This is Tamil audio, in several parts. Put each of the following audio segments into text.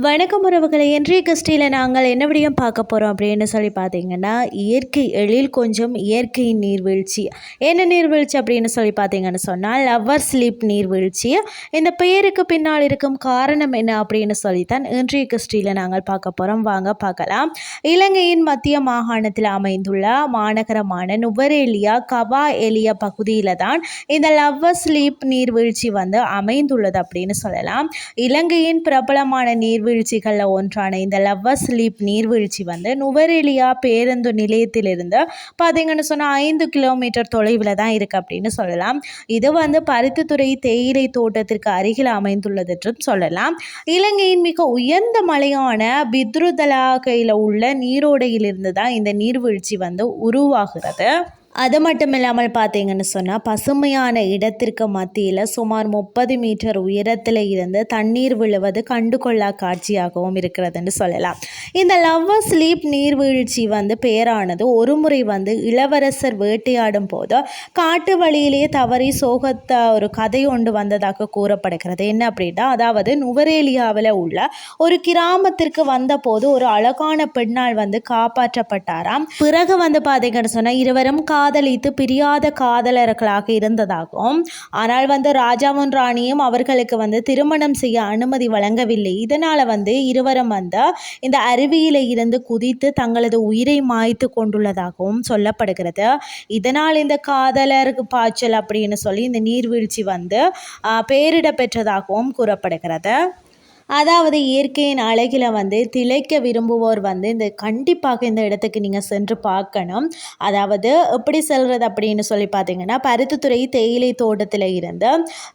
வணக்கம் உறவுகளை. இன்றைய கிருஷ்டியில் நாங்கள் என்ன விடியும் பார்க்க போகிறோம் அப்படின்னு சொல்லி பார்த்தீங்கன்னா இயற்கை எழில் கொஞ்சம் இயற்கை நீர்வீழ்ச்சி. என்ன நீர்வீழ்ச்சி அப்படின்னு சொல்லி பார்த்தீங்கன்னு சொன்னால் லவ்வர் ஸ்லீப் நீர்வீழ்ச்சி. இந்த பெயருக்கு பின்னால் இருக்கும் காரணம் என்ன அப்படின்னு சொல்லித்தான் இன்றைய கிறிஸ்டியில் நாங்கள் பார்க்க போகிறோம் வாங்க பார்க்கலாம். இலங்கையின் மத்திய மாகாணத்தில் அமைந்துள்ள மாநகரமான நுவரேலியா கவா எலியா பகுதியில் தான் இந்த லவ்வர் ஸ்லீப் நீர்வீழ்ச்சி வந்து அமைந்துள்ளது அப்படின்னு சொல்லலாம். இலங்கையின் பிரபலமான நீர் நீர்வீழ்ச்சிகளில் ஒன்றான இந்த லவ்வர்ஸ் ஸ்லீப் நீர்வீழ்ச்சி வந்து நுவரெலியா பேருந்து நிலையத்திலிருந்து பார்த்தீங்கன்னு சொன்னால் ஐந்து கிலோமீட்டர் தொலைவில் தான் இருக்குது அப்படின்னு சொல்லலாம். இது வந்து பருத்தித்துறை தேயிலை தோட்டத்திற்கு அருகில் அமைந்துள்ளது என்றும் சொல்லலாம். இலங்கையின் மிக உயர்ந்த மலையான பித்ருதலாகையில் உள்ள நீரோடையிலிருந்து தான் இந்த நீர்வீழ்ச்சி வந்து உருவாகிறது. அது மட்டும் இல்லாமல் பார்த்தீங்கன்னு சொன்னால் பசுமையான இடத்திற்கு மத்தியில் சுமார் முப்பது மீட்டர் உயரத்தில் இருந்து தண்ணீர் விழுவது கண்டுகொள்ளா காட்சியாகவும் இருக்கிறதுன்னு சொல்லலாம். இந்த லவ் ஸ்லீப் நீர்வீழ்ச்சி வந்து பேரானது ஒரு முறை வந்து இளவரசர் வேட்டையாடும் போது காட்டு வழியிலேயே தவறி சோகத்த ஒரு கதை ஒன்று வந்ததாக கூறப்படுகிறது. என்ன அப்படின்னா அதாவது நுவரேலியாவில் உள்ள ஒரு கிராமத்திற்கு வந்தபோது ஒரு அழகான பெண்ணால் வந்து காப்பாற்றப்பட்டாராம். பிறகு வந்து பார்த்தீங்கன்னு சொன்னால் இருவரும் கா காதலித்து பிரியாத காதலர்களாக இருந்ததாகவும் ஆனால் வந்து ராஜாவும் ராணியும் அவர்களுக்கு வந்து திருமணம் செய்ய அனுமதி வழங்கவில்லை. இதனால் வந்து இருவரும் வந்து இந்த அருவியில் இருந்து குதித்து தங்களது உயிரை மாய்த்து கொண்டுள்ளதாகவும் சொல்லப்படுகிறது. இதனால் இந்த காதலர் பாய்ச்சல் அப்படின்னு சொல்லி இந்த நீர்வீழ்ச்சி வந்து பேரிட பெற்றதாகவும் கூறப்படுகிறது. அதாவது இயற்கையின் அழகில் வந்து திளைக்க விரும்புவோர் வந்து இந்த கண்டிப்பாக இந்த இடத்துக்கு நீங்கள் சென்று பார்க்கணும். அதாவது எப்படி செல்கிறது அப்படின்னு சொல்லி பார்த்தீங்கன்னா பருத்தித்துறை தேயிலை தோட்டத்தில் இருந்து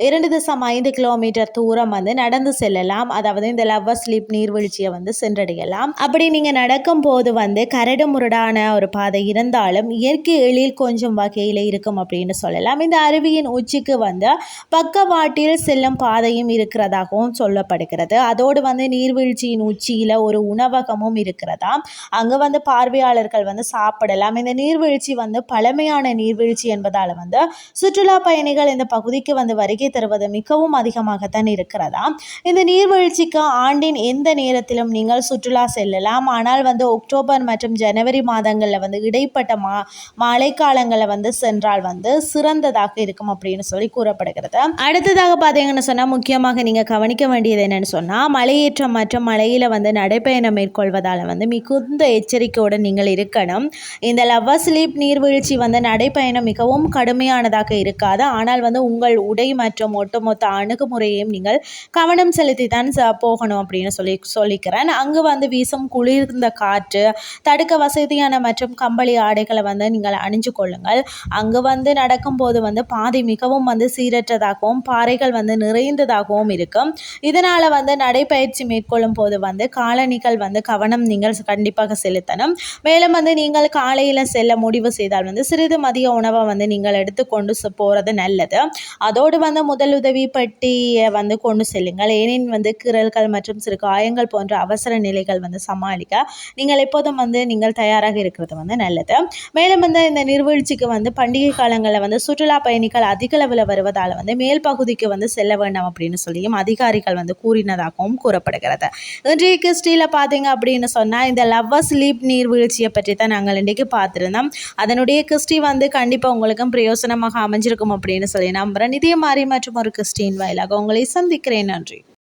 இரண்டு தசம் ஐந்து கிலோமீட்டர் தூரம் வந்து நடந்து செல்லலாம். அதாவது இந்த லவ்வர் ஸ்லீப் நீர்வீழ்ச்சியை வந்து சென்றடையலாம். அப்படி நீங்கள் நடக்கும் போது வந்து கரடு முரடான ஒரு பாதை இருந்தாலும் இயற்கை எழில் கொஞ்சம் வகையில் இருக்கும் அப்படின்னு சொல்லலாம். இந்த அருவியின் உச்சிக்கு வந்து பக்கவாட்டில் செல்லும் பாதையும் இருக்கிறதாகவும் சொல்லப்படுகிறது. அதோடு வந்து நீர்வீழ்ச்சியின் உச்சியில் ஒரு உணவகமும் இருக்கிறதா அங்கே வந்து பார்வையாளர்கள் வந்து சாப்பிடலாம். இந்த நீர்வீழ்ச்சி வந்து பழமையான நீர்வீழ்ச்சி என்பதால் வந்து சுற்றுலா பயணிகள் இந்த பகுதிக்கு வந்து வருகை தருவது மிகவும் அதிகமாகத்தான் இருக்கிறதா இந்த நீர்வீழ்ச்சிக்கு ஆண்டின் எந்த நேரத்திலும் நீங்கள் சுற்றுலா செல்லலாம். ஆனால் வந்து அக்டோபர் மற்றும் ஜனவரி மாதங்களில் வந்து இடைப்பட்ட மா மழைக்காலங்களில் வந்து சென்றால் வந்து சிறந்ததாக இருக்கும் அப்படின்னு சொல்லி கூறப்படுகிறது. அடுத்ததாக பார்த்தீங்கன்னு சொன்னால் முக்கியமாக நீங்கள் கவனிக்க வேண்டியது என்னன்னு சொன்னால் சொன்னால் மலையேற்றம் மற்றும் மலையில் வந்து நடைப்பயணம் மேற்கொள்வதால் வந்து மிகுந்த எச்சரிக்கையோடு நீங்கள் இருக்கணும். இந்த லவ்வ ஸ்லீப் நீர்வீழ்ச்சி வந்து நடைப்பயணம் மிகவும் கடுமையானதாக இருக்காது. ஆனால் வந்து உங்கள் உடை மற்றும் ஒட்டுமொத்த அணுகுமுறையையும் நீங்கள் கவனம் செலுத்தி தான் போகணும் அப்படின்னு சொல்லி சொல்லிக்கிறேன். அங்கு வந்து வீசும் குளிர்ந்த காற்று தடுக்க வசதியான மற்றும் கம்பளி ஆடைகளை வந்து நீங்கள் அணிஞ்சு கொள்ளுங்கள். அங்கு வந்து நடக்கும்போது வந்து பாதை மிகவும் வந்து சீரற்றதாகவும் பாறைகள் வந்து நிறைந்ததாகவும் இருக்கும். இதனால் வந்து நடைப்பயிற்சி மேற்கொள்ளும் போது வந்து காலணிகள் வந்து கவனம் நீங்கள் கண்டிப்பாக செலுத்தணும். மேலும் வந்து நீங்கள் காலையில் செல்ல முடிவு செய்தால் வந்து சிறிது மதிய உணவை வந்து நீங்கள் எடுத்துக்கொண்டு போகிறது நல்லது. அதோடு வந்து முதலுதவி பட்டியை வந்து கொண்டு செல்லுங்கள். ஏனெனில் வந்து கிரல்கள் மற்றும் சிறு காயங்கள் போன்ற அவசர நிலைகள் வந்து சமாளிக்க நீங்கள் எப்போதும் வந்து நீங்கள் தயாராக இருக்கிறது வந்து நல்லது. மேலும் வந்து இந்த நீர்வீழ்ச்சிக்கு வந்து பண்டிகை காலங்களில் வந்து சுற்றுலா பயணிகள் அதிக அளவில் வருவதால் வந்து மேல் பகுதிக்கு வந்து செல்ல வேண்டாம் அப்படின்னு சொல்லியும் அதிகாரிகள் வந்து கூறினதாக உள்ளதாகவும் கூறப்படுகிறது. இன்றைய கிறிஸ்டியில் பார்த்தீங்க அப்படின்னு சொன்னால் இந்த லவ்வர்ஸ் ஸ்லீப் நீர்வீழ்ச்சியை பற்றி தான் நாங்கள் இன்றைக்கு பார்த்துருந்தோம். அதனுடைய கிறிஸ்டி வந்து கண்டிப்பாக உங்களுக்கும் பிரயோசனமாக அமைஞ்சிருக்கும் அப்படின்னு சொல்லி நம்புகிறேன் இதே மாதிரி மற்றும் ஒரு கிறிஸ்டின் வாயிலாக உங்களை சந்திக்கிறேன். நன்றி.